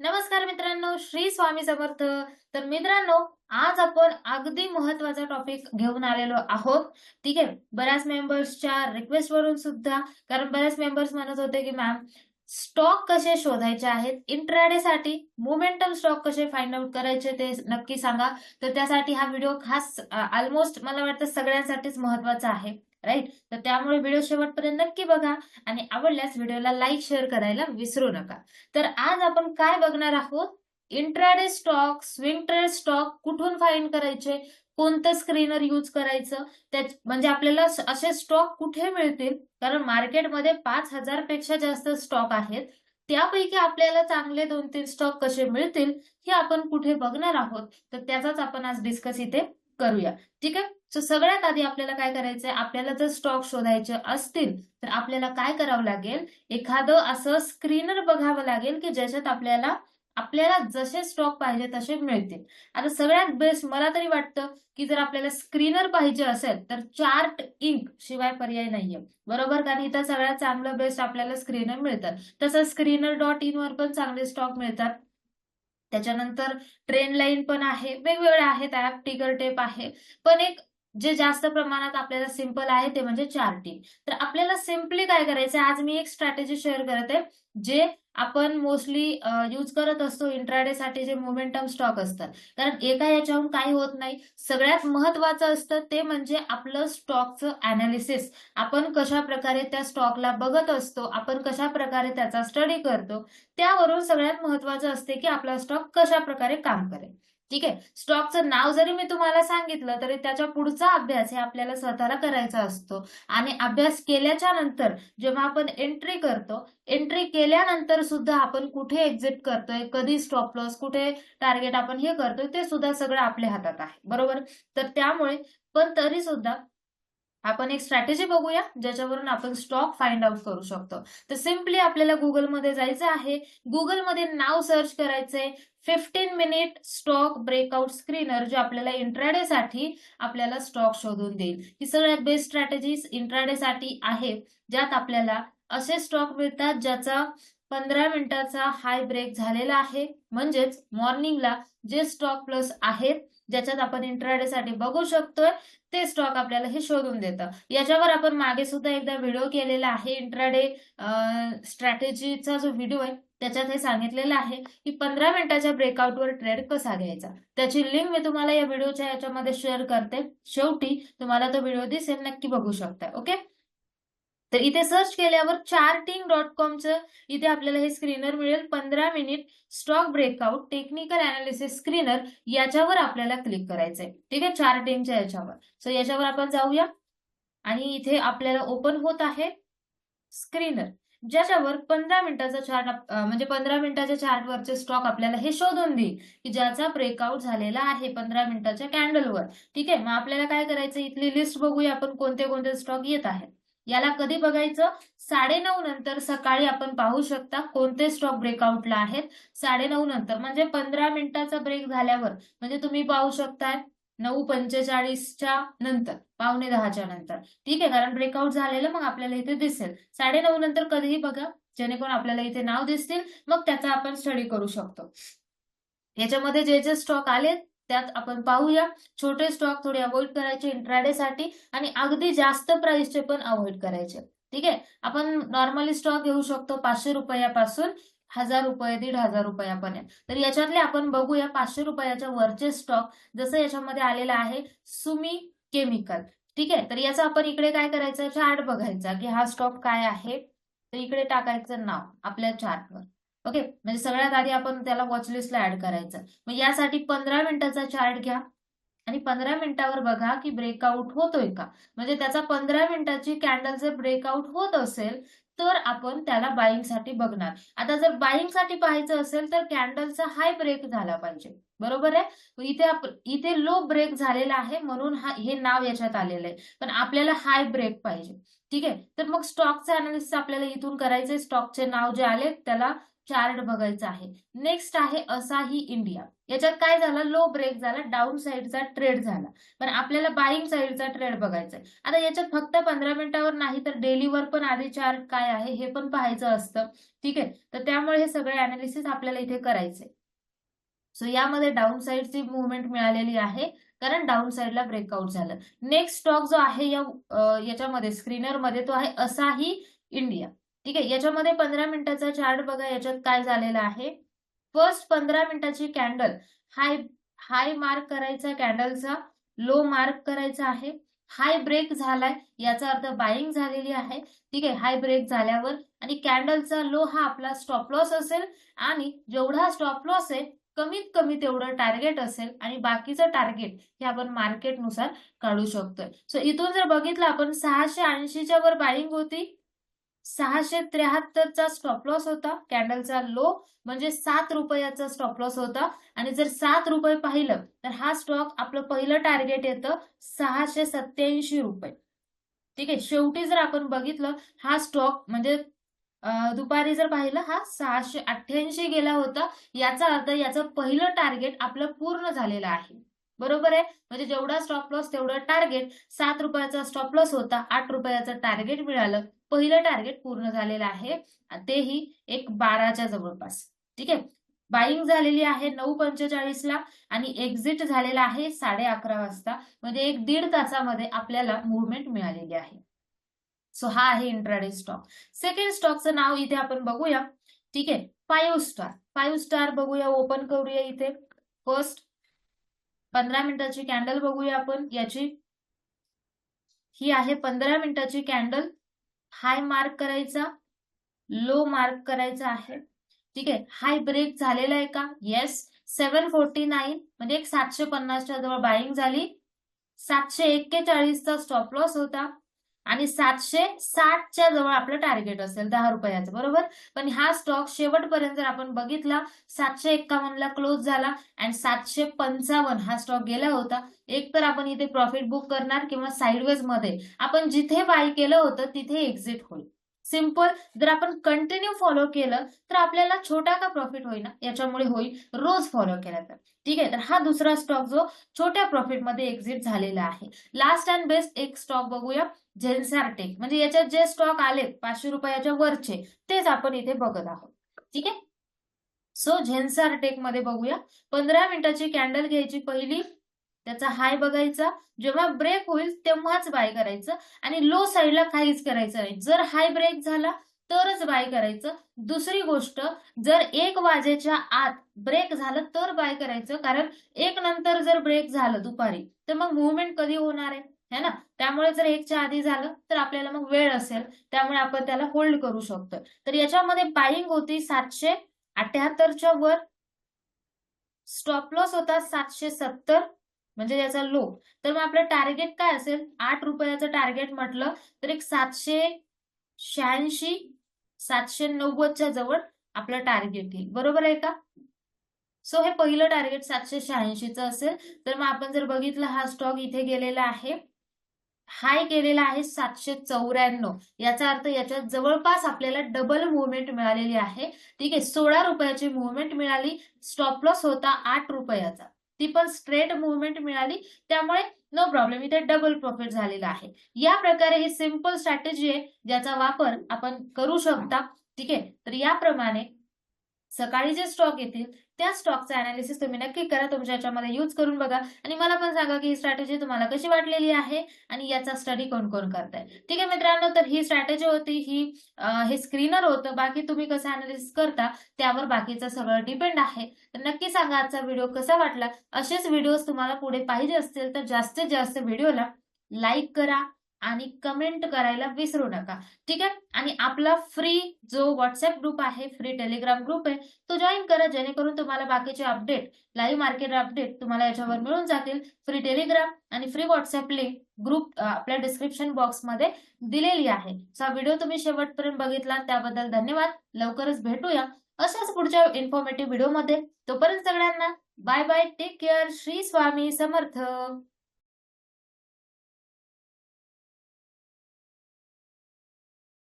नमस्कार मित्रांनो श्री स्वामी समर्थ. तर मित्रांनो आज आपण अगदी महत्त्वाचा टॉपिक घेऊन आलेलो आहोत. ठीक आहे? बऱ्याच मेंबर्सच्या रिक्वेस्ट वरून सुद्धा कारण बऱ्याच मेंबर्स म्हणत होते की मॅम स्टॉक कसे शोधायचे आहेत? इंट्राडे साठी मोमेंटम स्टॉक कसे फाइंड आउट करायचे ते नक्की सांगा. तर त्यासाठी हा व्हिडिओ खास ऑलमोस्ट मला वाटतं सगळ्यांसाठीच महत्त्वाचा आहे. राईट? तर त्यामुळे व्हिडिओ शेवटपर्यंत नक्की बघा आणि आवडल्यास व्हिडिओला लाईक शेअर करायला विसरू नका. तर आज आपण काय बघणार आहोत? Intraday stock swing trade stock कुठून फाईन करायचे? कोणतं स्क्रीनर यूज करायचं? त्या म्हणजे आपल्याला असे स्टॉक कुठे मिळतील? कारण मार्केटमध्ये पाच हजारपेक्षा जास्त स्टॉक आहेत. त्यापैकी आपल्याला चांगले दोन तीन स्टॉक कसे मिळतील हे आपण कुठे बघणार आहोत? तर त्याचाच आपण आज डिस्कस इथे करूया. ठीक आहे? सो सगळ्यात आधी आपल्याला काय करायचंय? आपल्याला जर स्टॉक शोधायचे असतील तर आपल्याला काय करावं लागेल? एखादं असं स्क्रीनर बघावं लागेल की ज्याच्यात आपल्याला आपल्याला जसे स्टॉक पाहिजे तसे मिळतील. आता सगळ्यात बेस्ट मला तरी वाटतं की जर आपल्याला स्क्रीनर पाहिजे असेल तर चार्ट इंक शिवाय पर्याय नाहीये. बरोबर कारण इथं सगळ्यात चांगलं बेस्ट आपल्याला स्क्रीनर मिळतात. तसं स्क्रीनर डॉट इन वर पण चांगले स्टॉक मिळतात. त्याच्यानंतर ट्रेन लाईन पण आहे वेगवेगळ्या आहेत ऍप टिगर टेप आहे. पण एक जे जास्त प्रमाणात आपल्याला सिंपल आहे ते म्हणजे चार्टिंग तर आपल्याला सिम्पली काय करायचं आज मी एक स्ट्रॅटेजी शेअर करते जे आपण मोस्टली यूज करत असतो इंट्राडे साठी जे मोमेंटम स्टॉक असतात कारण एका याच्याहून काही होत नाही. सगळ्यात महत्वाचं असतं ते म्हणजे आपलं स्टॉकचं अनालिसिस आपण कशा प्रकारे त्या स्टॉकला बघत असतो आपण कशा प्रकारे त्याचा स्टडी करतो त्यावरून सगळ्यात महत्वाचं असते की आपला स्टॉक कशा प्रकारे काम करेल. ठीक आहे? स्टॉकचं नाव जरी मी तुम्हाला सांगितलं तरी त्याच्या पुढचा अभ्यास हे आपल्याला स्वतःला करायचा असतो. आणि अभ्यास केल्याच्यानंतर जेव्हा आपण एंट्री करतो एंट्री केल्यानंतर सुद्धा आपण कुठे एक्झिट करतोय कधी स्टॉप लॉस कुठे टार्गेट आपण हे करतोय ते सुद्धा सगळं आपल्या हातात आहे. बरोबर? तर त्यामुळे पण तरी सुद्धा आपण एक स्ट्रॅटेजी बघूया ज्याच्यावरून आपण स्टॉक फाइंड आउट करू शकतो. तर सिम्पली आपल्याला गुगलमध्ये जायचं आहे. गुगलमध्ये नाव सर्च करायचंय. Fifteen minute stock breakout screener जे आपल्याला इंट्राडे साठी आपल्याला स्टॉक शोधून देईल. ही सगळ्यात बेस्ट स्ट्रॅटेजीज इंट्राडे साठी आहे ज्यात आपल्याला असे स्टॉक मिळतात ज्याचा पंधरा मिनिटाचा हाय ब्रेक झालेला आहे. म्हणजेच मॉर्निंगला जे स्टॉक प्लस आहेत ज्याच्यात आपण इंट्राडेसाठी बघू शकतोय ते स्टॉक आपल्याला हे शोधून देतं. याच्यावर आपण मागे सुद्धा एकदा व्हिडिओ केलेला आहे इंट्राडे स्ट्रॅटेजीचा जो व्हिडिओ आहे त्याच्यात हे सांगितलेलं आहे की पंधरा मिनिटाच्या ब्रेकआउटवर ट्रेड कसा घ्यायचा. त्याची लिंक मी तुम्हाला या व्हिडिओच्या याच्यामध्ये शेअर करते. शेवटी तुम्हाला तो व्हिडिओ दिसेल नक्की बघू शकता ओके तर इथे सर्च केल्यावर चार्टिंग डॉट कॉमचं इथे आपल्याला हे स्क्रीनर मिळेल. पंधरा minute stock breakout technical analysis screener याच्यावर आपल्याला क्लिक करायचंय. ठीक आहे? चार्टिंगच्या याच्यावर. सो याच्यावर आपण जाऊया. आणि इथे आपल्याला ओपन होत आहे स्क्रीनर ज्याच्यावर पंधरा मिनिटाचा चार्ट म्हणजे पंधरा मिनिटाच्या चार्टवरचे स्टॉक आपल्याला हे शोधून देईल की ज्याचा ब्रेकआउट झालेला आहे पंधरा मिनिटाच्या कॅन्डलवर ठीक आहे? मग आपल्याला काय करायचं इथली लिस्ट बघूया आपण कोणते कोणते स्टॉक येत आहेत. याला कधी बघायचं? साडेनऊ नंतर सकाळी आपण पाहू शकता कोणते स्टॉक ब्रेकआउटला आहेत. साडेनऊ नंतर म्हणजे पंधरा मिनिटाचा ब्रेक झाल्यावर म्हणजे तुम्ही पाहू शकताय नऊ पंचेचाळीसच्या नंतर पावणे दहाच्या नंतर. ठीक आहे कारण ब्रेकआउट झालेलं मग आपल्याला इथे दिसेल. साडेनऊ नंतर कधीही बघा जेणेकरून आपल्याला इथे नाव दिसतील मग त्याचा आपण स्टडी करू शकतो. याच्यामध्ये जे जे स्टॉक आले त्यात आपण पाहूया. छोटे स्टॉक थोडे अवॉइड करायचे इंट्राडे साठी आणि अगदी जास्त प्राइसचे पण अवॉइड करायचे. ठीक आहे? आपण नॉर्मली स्टॉक घेऊ शकतो पाचशे रुपयापासून हजार रुपये दीड हजार रुपयापर्यंत. तर याच्यातले आपण बघूया पाचशे रुपयाच्या वरचे स्टॉक जसं याच्यामध्ये आलेलं आहे सुमी केमिकल ठीक आहे? तर याचा आपण इकडे काय करायचं? चार्ट बघायचा की हा स्टॉक काय आहे? तर इकडे टाकायचं नाव आपल्या चार्टवर ओके म्हणजे सगळ्यात आधी आपण त्याला वॉचलिस्टला ऍड करायचं. मग यासाठी पंधरा मिनिटाचा चार्ट घ्या. आणि पंधरा मिनिटावर बघा की ब्रेकआउट होतोय का? म्हणजे त्याचा पंधरा मिनिटाची कॅन्डल जर ब्रेकआउट होत असेल तर आपण त्याला बाईंगसाठी बघणार. आता जर बाईंगसाठी पाहायचं असेल तर कॅन्डलचा हाय ब्रेक झाला पाहिजे. बरोबर आहे? इथे इथे लो ब्रेक झालेला आहे म्हणून हा हे नाव याच्यात आलेलं आहे. पण आपल्याला हाय ब्रेक पाहिजे. ठीक आहे? तर मग स्टॉकचं अनालिसिस आपल्याला इथून करायचंय. स्टॉकचे नाव जे आले त्याला चार्ट बघायचा आहे. नेक्स्ट आहे असा ही इंडिया याच्यात काय झालं? लो ब्रेक झाला डाऊन साईडचा ट्रेड झाला. पण आपल्याला बाईंग साईडचा ट्रेड बघायचा आहे. आता याच्यात फक्त पंधरा मिनिटावर नाही तर डेलीवर पण आधी चार्ट काय आहे हे पण पाहायचं असतं. ठीक आहे? तर त्यामुळे हे सगळे अनालिसिस आपल्याला इथे करायचे. सो यामध्ये डाऊन साईडची मुवमेंट मिळालेली आहे. कारण डाऊन साईडला ब्रेकआउट झालं. नेक्स्ट स्टॉक जो आहे या याच्यामध्ये स्क्रीनरमध्ये तो आहे असाही इंडिया ठीक आहे? याच्यामध्ये पंधरा मिनिटाचा चार्ट बघा याच्यात काय झालेलं आहे? फर्स्ट पंधरा मिनिटाची कॅन्डल हाय हाय मार्क करायचा कॅन्डलचा लो मार्क करायचा आहे. हाय ब्रेक झालाय. याचा अर्थ बाईंग झालेली आहे. ठीक आहे? हाय ब्रेक झाल्यावर आणि कॅन्डलचा लो हा आपला स्टॉप लॉस असेल आणि जेवढा स्टॉप लॉस आहे कमीत कमी तेवढं टार्गेट असेल आणि बाकीचं टार्गेट हे आपण मार्केटनुसार काढू शकतोय. सो इथून जर बघितलं आपण सहाशे ऐंशीच्या वर बाईंग होती. सहाशे त्र्याहत्तरचा स्टॉप लॉस होता. कॅन्डलचा लो म्हणजे सात रुपयाचा स्टॉप लॉस होता. आणि जर सात रुपये पाहिलं तर हा स्टॉक आपलं पहिलं टार्गेट येतं सहाशे सत्याऐंशी रुपये. ठीक आहे शेवटी जर आपण बघितलं हा स्टॉक म्हणजे दुपारी जर पाहिलं हा सहाशे अठ्ठ्याऐंशी गेला होता. याचा अर्थ याचं पहिलं टार्गेट आपलं पूर्ण झालेलं आहे. बरोबर आहे? म्हणजे जेवढा स्टॉप लॉस तेवढा टार्गेट सात रुपयाचा स्टॉप लॉस होता. आठ रुपयाचं टार्गेट मिळालं. पहिलं टार्गेट पूर्ण झालेलं आहे. तेही एक बाराच्या जवळपास. ठीक? आहे बाईंग झालेली आहे नऊ पंचेचाळीसला आणि एक्झिट झालेला आहे साडे अकरा वाजता. म्हणजे एक दीड तासामध्ये आपल्याला मुवमेंट मिळालेली आहे. सो हा आहे इंट्राडे स्टॉक सेकंड स्टॉकचं नाव इथे आपण बघूया. ठीक? आहे फाईव्ह स्टार फाईव्ह स्टार बघूया ओपन करूया इथे. फर्स्ट पंधरा मिनिटाची कॅन्डल बघूया आपण. याची. ही आहे पंधरा मिनिटाची कॅन्डल हाय मार्क करायचा लो मार्क करायचा आहे. ठीक आहे? हाय ब्रेक झालेला आहे का? येस सेव्हन फोर्टी नाईन म्हणजे एक सातशे पन्नासच्या जवळ बाईंग झाली. सातशे एक्केचाळीसचा स्टॉप लॉस होता. आणि सातशे साठच्या जवळ आपलं टार्गेट असेल दहा रुपयाचं बरोबर? पण हा स्टॉक शेवटपर्यंत जर आपण बघितला सातशे एक्कावन्नला क्लोज झाला अँड सातशे पंचावन्न हा स्टॉक गेला होता एक तर आपण इथे प्रॉफिट बुक करणार किंवा साईडवेजमध्ये. आपण जिथे बाय केलं होतं तिथे एक्झिट होईल. सिंपल जर आपण कंटिन्यू फॉलो केलं तर आपल्याला छोटा का प्रॉफिट होईना? याच्यामुळे होईल रोज फॉलो केला तर. ठीक आहे? तर हा दुसरा स्टॉक जो छोट्या प्रॉफिटमध्ये एक्झिट झालेला आहे. लास्ट अँड बेस्ट एक स्टॉक बघूया जेन्सारटेक म्हणजे याच्यात जे स्टॉक आले पाचशे रुपयाच्या वरचे तेच आपण इथे बघत आहोत. ठीक आहे? सो झेन्सार टेकमध्ये बघूया. पंधरा मिनिटाची कॅन्डल घ्यायची पहिली. त्याचा हाय बघायचा जेव्हा ब्रेक होईल तेव्हाच बाय करायचं आणि लो साईडला काहीच करायचं नाही. जर हाय ब्रेक झाला तरच बाय करायचं. दुसरी गोष्ट जर एक वाजेच्या आत ब्रेक झालं तर बाय करायचं. कारण एक नंतर जर ब्रेक झालं दुपारी तर मग मुवमेंट कधी होणार आहे? है ना? त्यामुळे जर एकच्या आधी झालं तर आपल्याला मग वेळ असेल. त्यामुळे आपण त्याला होल्ड करू शकतो. तर याच्यामध्ये बाईंग होती सातशे अठ्याहत्तरच्या वर. स्टॉप लॉस होता सातशे सत्तर. म्हणजे याचा लो तर मग आपलं टार्गेट काय असेल? आठ रुपयाचं टार्गेट म्हटलं तर एक सातशे शहाऐंशी सातशे नव्वदच्या जवळ आपलं टार्गेट येईल. बरोबर आहे का? सो हे पहिलं टार्गेट सातशे शहाऐंशीचं असेल. तर मग आपण जर बघितलं हा स्टॉक इथे गेलेला आहे. हाय केलेला आहे सातशे चौऱ्याण्णव. याचा अर्थ याच्या जवळपास आपल्याला डबल मुवमेंट मिळालेली आहे. ठीक आहे सोळा रुपयाची मुवमेंट मिळाली. स्टॉप लॉस होता आठ रुपयाचा. ती पण स्ट्रेट मुवमेंट मिळाली. त्यामुळे नो प्रॉब्लेम इथे डबल प्रॉफिट झालेला आहे. या प्रकारे ही सिंपल स्ट्रॅटेजी आहे ज्याचा वापर आपण करू शकता. ठीक आहे? तर याप्रमाणे सकाळी जे स्टॉक येतील त्या स्टॉकचं अनालिसिस तुम्ही नक्की करा. तुमच्या याच्यामध्ये यूज करून बघा. आणि मला पण सांगा की ही स्ट्रॅटेजी तुम्हाला कशी वाटलेली आहे आणि याचा स्टडी कोण कोण करताय. ठीक आहे मित्रांनो तर ही स्ट्रॅटेजी होती. ही हे स्क्रीनर होतं. बाकी तुम्ही कसं अनालिसिस करता त्यावर बाकीचं सगळं डिपेंड आहे. तर नक्की सांगा आजचा व्हिडिओ कसा वाटला. असेच व्हिडिओज तुम्हाला पुढे पाहिजे असतील तर जास्तीत जास्त व्हिडिओला लाईक करा. आणि कमेंट करायला विसरू नका. ठीक आहे? आणि आपला फ्री जो व्हॉट्सअप ग्रुप आहे फ्री टेलिग्राम ग्रुप आहे तो जॉईन करा जेणेकरून तुम्हाला बाकीचे अपडेट लाईव्ह मार्केट अपडेट तुम्हाला याच्यावर मिळून जातील. फ्री टेलिग्राम आणि फ्री व्हॉट्सअप लिंक ग्रुप आपल्या डिस्क्रिप्शन बॉक्समध्ये दिलेली आहे. सो हा व्हिडिओ तुम्ही शेवटपर्यंत बघितला त्याबद्दल धन्यवाद. लवकरच भेटूया अशाच पुढच्या इन्फॉर्मेटिव्ह व्हिडिओमध्ये तोपर्यंत सगळ्यांना bye bye take care Shri Swami Samarth.